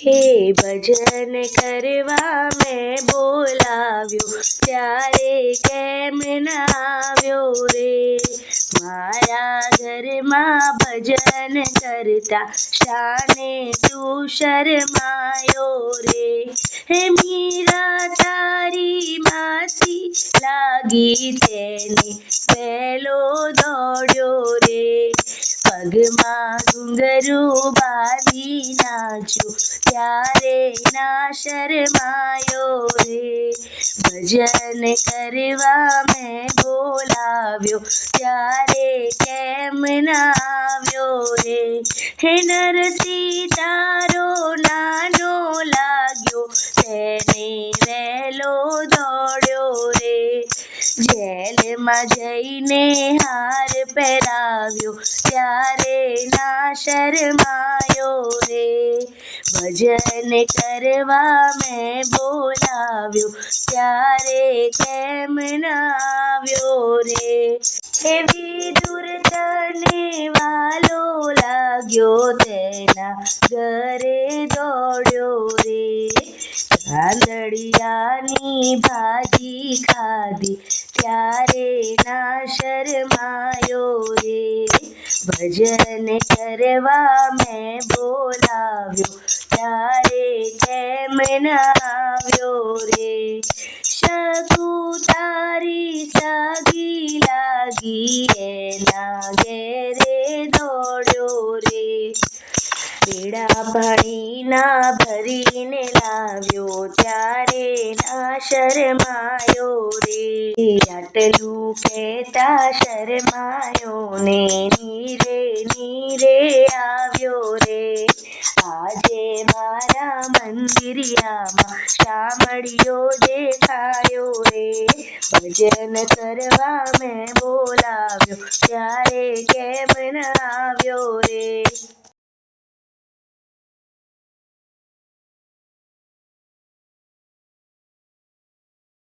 હે ભજન કરવા મેં બોલાવ્યો, ત્યારે કેમ ના આવ્યો રે? મારા ઘરમાં ભજન કરતા શાને તું શરમાયો રે. હે મીરા તારી માસી, લાગી તેને પહેલો દોડ્યો રે પગમાં ઘુંઘરું બાંધી ત્યારે ના શરમાયો રે. ભજન કરવા મેં બોલાવ્યો, ત્યારે કેમ ના આવ્યો રે? હે નરસિંહ જેલમાં જઈને હાર પહેરાવ્યો, ત્યારે ના શરમાયો રે. ભજન કરવા મેં બોલાવ્યો, ત્યારે ના આવ્યો રે? એવી દૂર તને વાલો લાગ્યો તેના ઘરે ભાજી ખાધી, ત્યારે ના શરમાયો રે. ભજન કરવા મેં બોલાવ્યો, ત્યારે કેમ ના આવ્યો રે? શકુ તારી સાગી લાગી, એના ઘેરે દોડ્યો રે. બેડા પાણીના ભરીને લાવ્યો ત્યારે ના શરમાયો રે. આટલું કહેતા શરમાયો ને નીરે નીરે આવ્યો રે. આજે મારા મંદિરિયામાં શામળિયો દેખાયો રે. ભજન કરવા મેં બોલાવ્યો, ત્યારે કેમ ના આવ્યો રે?